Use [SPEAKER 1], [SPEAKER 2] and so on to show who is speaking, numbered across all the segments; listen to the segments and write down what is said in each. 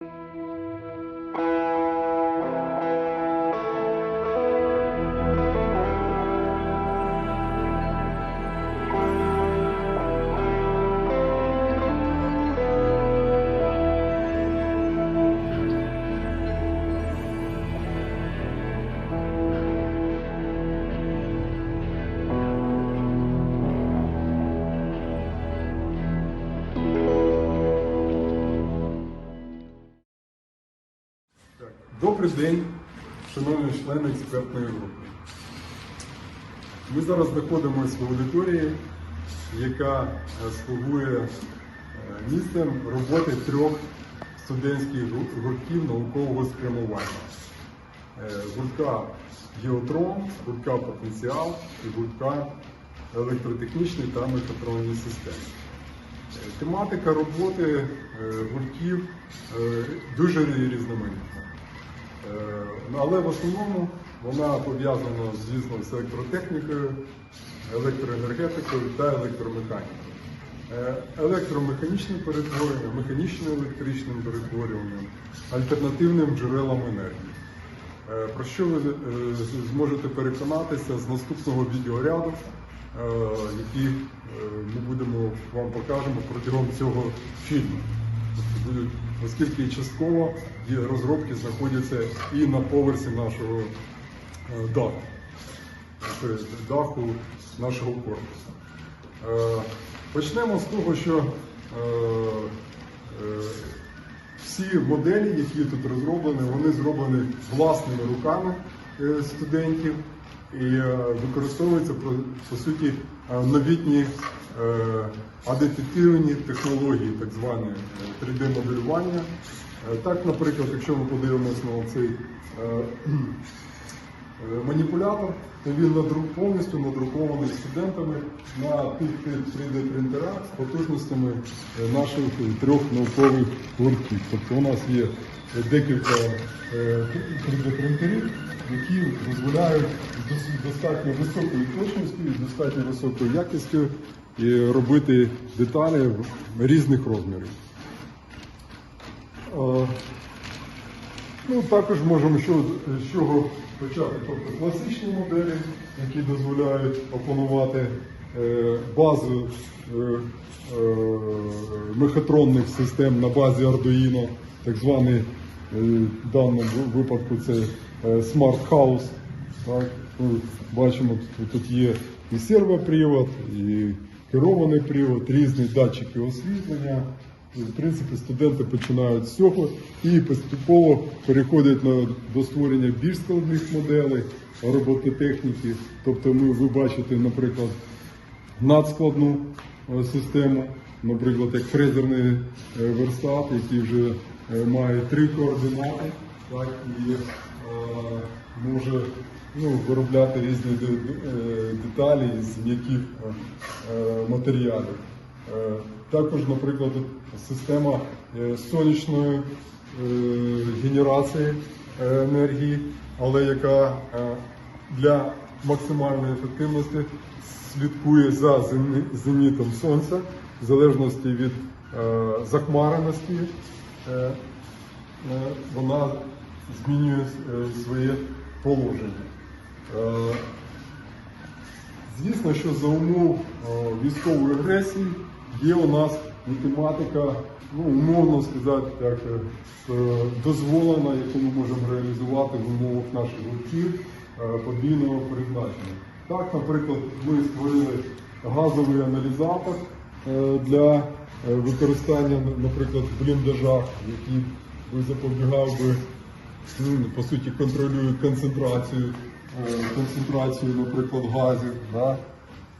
[SPEAKER 1] Música Добрий день, шановні члени експертної групи. Ми зараз знаходимося в аудиторії, яка е, слугує е, місцем роботи трьох студентських гуртків наукового спрямування. Е, Гуртка Геотрон, гуртка Потенціал і гуртка електротехнічний та мехатронні системи. Тематика роботи гуртків дуже різноманітна. Е, Але в основному вона пов'язана, звісно, з електротехнікою, електроенергетикою та електромеханікою. Е, Електромеханічним перетворенням, механічно-електричним перетворюванням, альтернативним джерелам енергії. Е, Про що ви зможете переконатися з наступного відеоряду, який ми будемо вам покажемо протягом цього фільму. Будуть, оскільки частково розробки знаходяться і на поверсі нашого е, даху, тобто даху нашого корпусу. Е, Почнемо з того, що е, всі моделі, які тут розроблені, вони зроблені власними руками студентів і використовуються по, суті новітні е, адитивні технології, так зване 3D-моделювання. Е, Так, наприклад, якщо ми подивимося на цей е, Е, маніпулятор, то він надрук, повністю надрукований студентами на тих 3D принтерах з потужностями е, наших трьох наукових гуртків. Тобто у нас є декілька 3D принтерів, які дозволяють достатньо високою точністю і достатньо високою якістю і робити деталі різних розмірів. Ну, також можемо з чого почати. Тобто класичні моделі, які дозволяють опанувати е, базу е, е, мехатронних систем на базі Arduino, так званий в даному випадку це Smart House. Так? Бачимо, тут, тут є і сервопривод, і керований привод, різні датчики освітлення. В принципі, студенти починають з цього і поступово переходять на, до створення більш складних моделей робототехніки. Тобто, ми, ви бачите, наприклад, надскладну е, систему, наприклад, як фрезерний е, верстат, який вже е, має три координати, так, і е, може ну, виробляти різні е, деталі з м'яких е, е, матеріалів. Також, наприклад, система сонячної генерації енергії, але яка для максимальної ефективності слідкує за зенітом сонця в залежності від захмареності. Вона змінює своє положення. Е, Звісно, що за умов е, військової агресії є у нас математика, ну, умовно сказати, так, е, дозволена, яку ми можемо реалізувати в умовах наших гуртків е, подвійного призначення. Так, наприклад, ми створили газовий аналізатор для використання, наприклад, в бліндажах, який запобігав би ну, по суті контролює концентрацію, концентрацію, наприклад, газів. Да?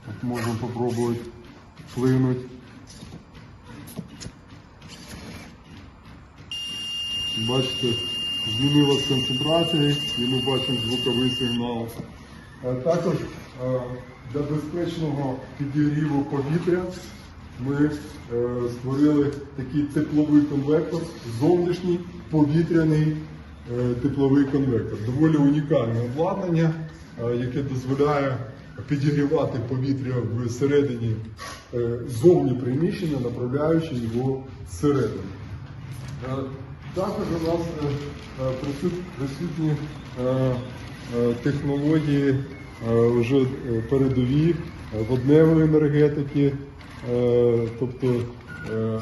[SPEAKER 1] От можемо спробувати вплинути. Бачите, змінилась концентрація і ми бачимо звуковий сигнал. Е, Також е, для безпечного підігріву повітря ми е, створили такий тепловий конвектор, зовнішній повітряний е, тепловий конвектор. Доволі унікальне обладнання, е, яке дозволяє підігрівати повітря всередині е, зовні приміщення, направляючи його всередину. Е, Також у нас е, е, присут- присутні е, е, технології е, вже е, передові е, водневої енергетики, е, тобто, е,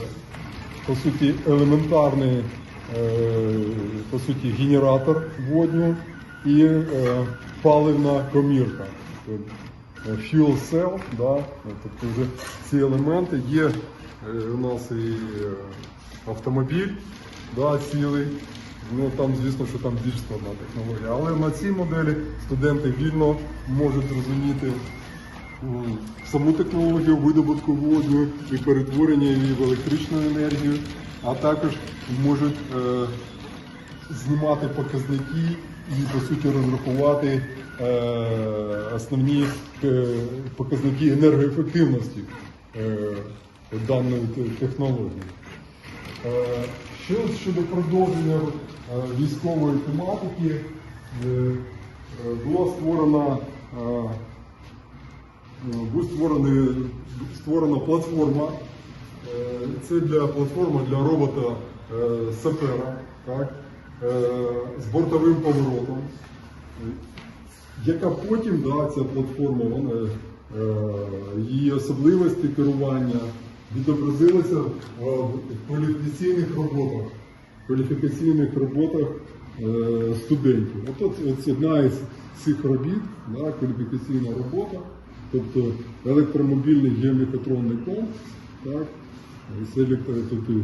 [SPEAKER 1] по суті, елементарний е, по суті, генератор водню і е, паливна комірка. Е, Fuel cell, да, тобто вже ці елементи є е, у нас і е, автомобіль да, цілий. Ну там, звісно, що там більш складна технологія. Але на цій моделі студенти вільно можуть розуміти саму технологію видобутку водню і перетворення її в електричну енергію, а також можуть е, знімати показники і по суті розрахувати е, основні е, показники енергоефективності даної технології. Е, Що щодо продовження військової тематики, була створена е, е, був створений, створена платформа. Е, Це для платформа для робота е, сапера, так, з бортовим поворотом, яка потім да, ця платформа, вона, її особливості керування відобразилися в кваліфікаційних роботах, кваліфікаційних роботах студентів. От, от одна із цих робіт, да, кваліфікаційна робота, тобто електромобільний геомехатронний комплекс, так, тобто, е,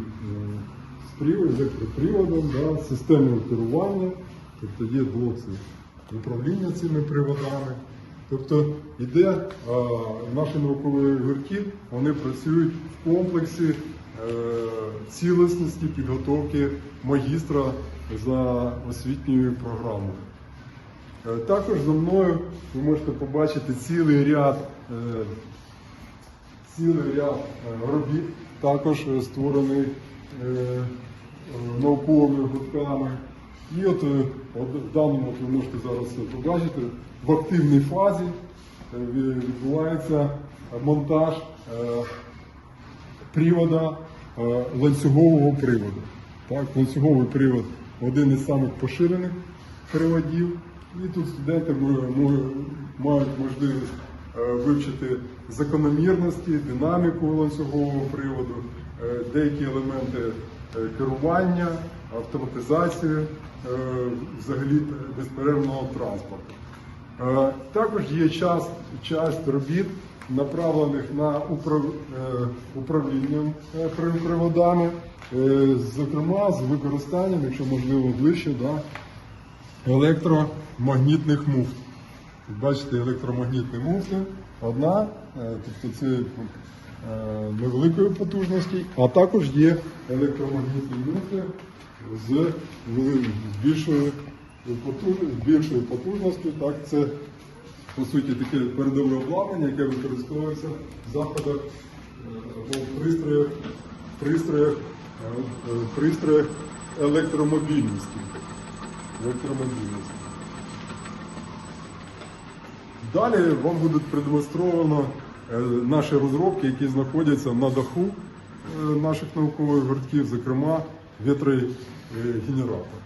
[SPEAKER 1] з електроприводом, да, системою керування, тобто є блок з управління цими приводами. Тобто іде е, наші наукові гуртки, вони працюють в комплексі е, цілісності підготовки магістра за освітньою програмою. Е, Також за мною ви можете побачити цілий ряд, е, цілий ряд е, робіт, також створений науковими гуртками. І от, в даному ви можете зараз побачити, в активній фазі відбувається монтаж привода ланцюгового приводу. Так, ланцюговий привод один із самих поширених приводів. І тут студенти мають можливість е, вивчити закономірності, динаміку ланцюгового приводу, е, деякі елементи е, керування, автоматизацію е, взагалі безперервного транспорту. Також є час, часть робіт, направлених на управління приводами, зокрема з використанням, якщо можливо ближче, да, електромагнітних муфт. Бачите, електромагнітні муфти. Одна, е, тобто це е, невеликої потужності, а також є електромагнітні муфти з більшою більшою потужністю. Так, це по суті таке передове обладнання, яке використовується в заходах е, або в пристроях електромобільності. Електромобільності. Далі вам будуть продемонстровано е, наші розробки, які знаходяться на даху е, наших наукових гуртків, зокрема вітрогенератор.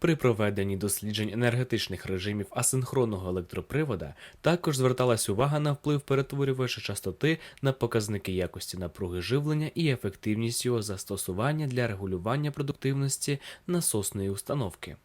[SPEAKER 2] При проведенні досліджень енергетичних режимів асинхронного електропривода також зверталась увага на вплив перетворювача частоти на показники якості напруги живлення і ефективність його застосування для регулювання продуктивності насосної установки.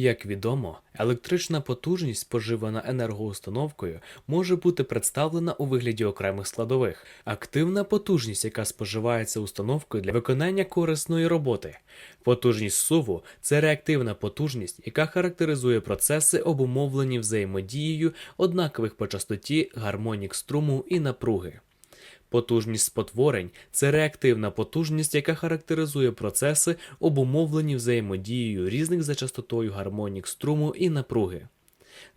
[SPEAKER 2] Як відомо, електрична потужність, споживана енергоустановкою, може бути представлена у вигляді окремих складових. Активна потужність, яка споживається установкою для виконання корисної роботи. Потужність суву це реактивна потужність, яка характеризує процеси, обумовлені взаємодією однакових по частоті гармонік струму і напруги. Потужність спотворень це реактивна потужність, яка характеризує процеси, обумовлені взаємодією різних за частотою гармонік струму і напруги.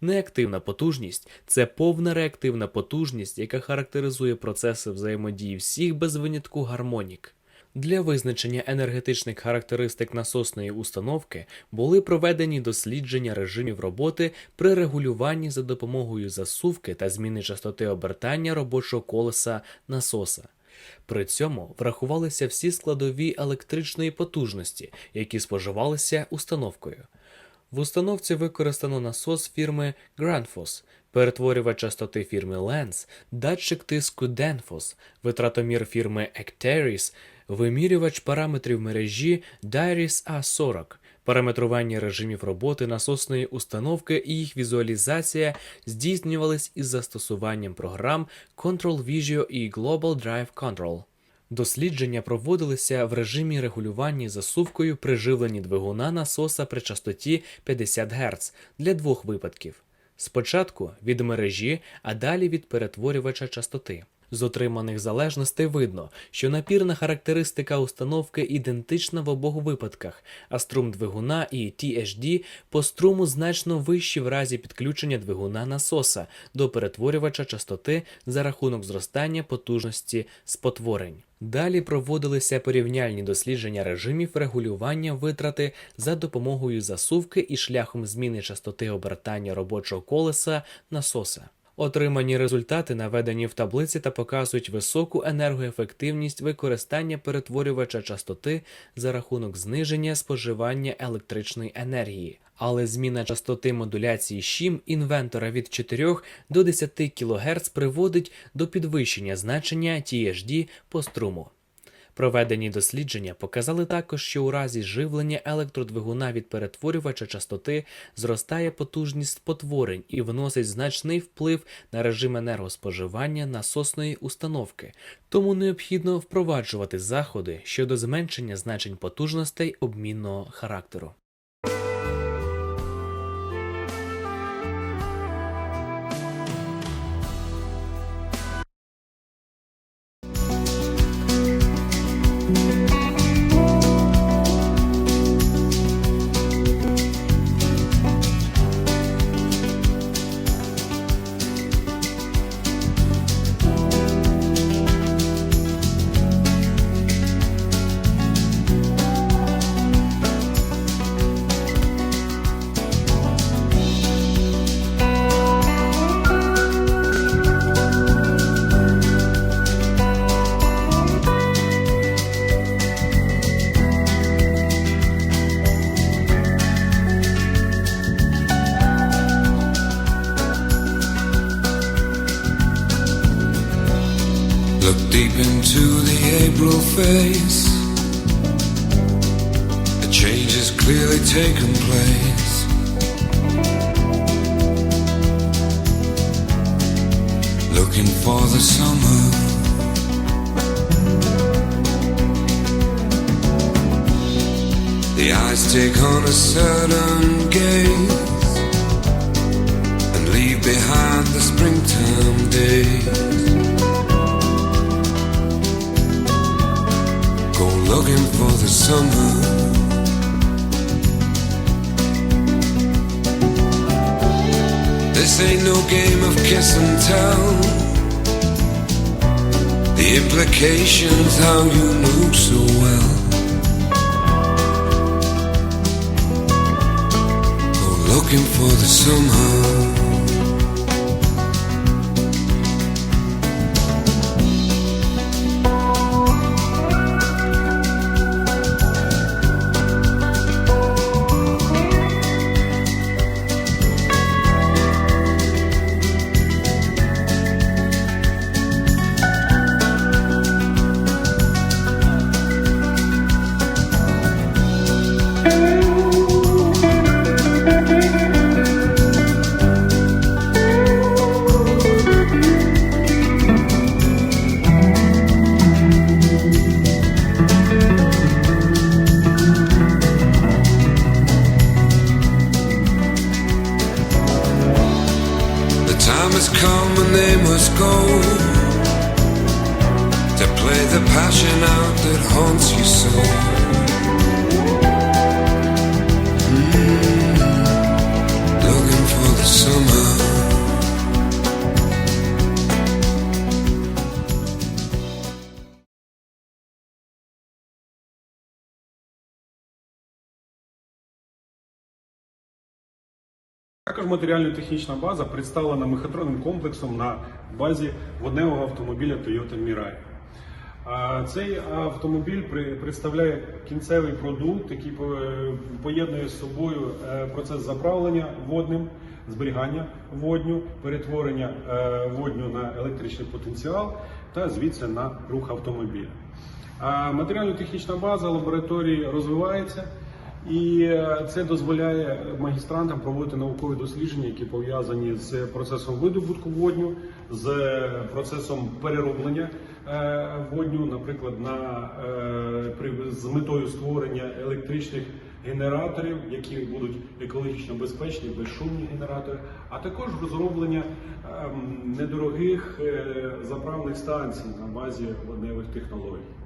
[SPEAKER 2] Неактивна потужність це повна реактивна потужність, яка характеризує процеси взаємодії всіх без винятку гармонік. Для визначення енергетичних характеристик насосної установки були проведені дослідження режимів роботи при регулюванні за допомогою засувки та зміни частоти обертання робочого колеса насоса. При цьому врахувалися всі складові електричної потужності, які споживалися установкою. В установці використано насос фірми Grandfos, перетворювач частоти фірми Lens, датчик тиску Danfoss, витратомір фірми Ecteris, вимірювач параметрів мережі Dairis A40, параметрування режимів роботи насосної установки і їх візуалізація здійснювались із застосуванням програм Control Visio і Global Drive Control. Дослідження проводилися в режимі регулювання засувкою при живленні двигуна насоса при частоті 50 Гц для двох випадків: спочатку від мережі, а далі від перетворювача частоти. З отриманих залежностей видно, що напірна характеристика установки ідентична в обох випадках, а струм двигуна і THD по струму значно вищі в разі підключення двигуна насоса до перетворювача частоти за рахунок зростання потужності спотворень. Далі проводилися порівняльні дослідження режимів регулювання витрати за допомогою засувки і шляхом зміни частоти обертання робочого колеса насоса. Отримані результати наведені в таблиці та показують високу енергоефективність використання перетворювача частоти за рахунок зниження споживання електричної енергії. Але зміна частоти модуляції щім інвентора від 4 до 10 кГц приводить до підвищення значення THD по струму. Проведені дослідження показали також, що у разі живлення електродвигуна від перетворювача частоти зростає потужність спотворень і вносить значний вплив на режим енергоспоживання насосної установки, тому необхідно впроваджувати заходи щодо зменшення значень потужностей обмінного характеру.
[SPEAKER 3] Clearly taken place. Looking for the summer. The eyes take on a certain gaze and leave behind the springtime days. Go looking for the summer. Ain't no game of kiss and tell. The implications, how you move so well. Go looking for the summer. Time come and they must go. to play the passion out that haunts you so.
[SPEAKER 4] Також матеріально-технічна база представлена мехатронним комплексом на базі водневого автомобіля Toyota Mirai. Цей автомобіль представляє кінцевий продукт, який поєднує з собою е, процес заправлення водним, зберігання водню, перетворення е, водню на електричний потенціал та звідси на рух автомобіля. Матеріально-технічна база лабораторії розвивається. І е, це дозволяє магістрантам проводити наукові дослідження, які пов'язані з процесом видобутку водню, з процесом перероблення е, водню, наприклад, на, е, з метою створення електричних генераторів, які будуть екологічно безпечні, безшумні генератори, а також розроблення недорогих заправних станцій на базі водневих технологій.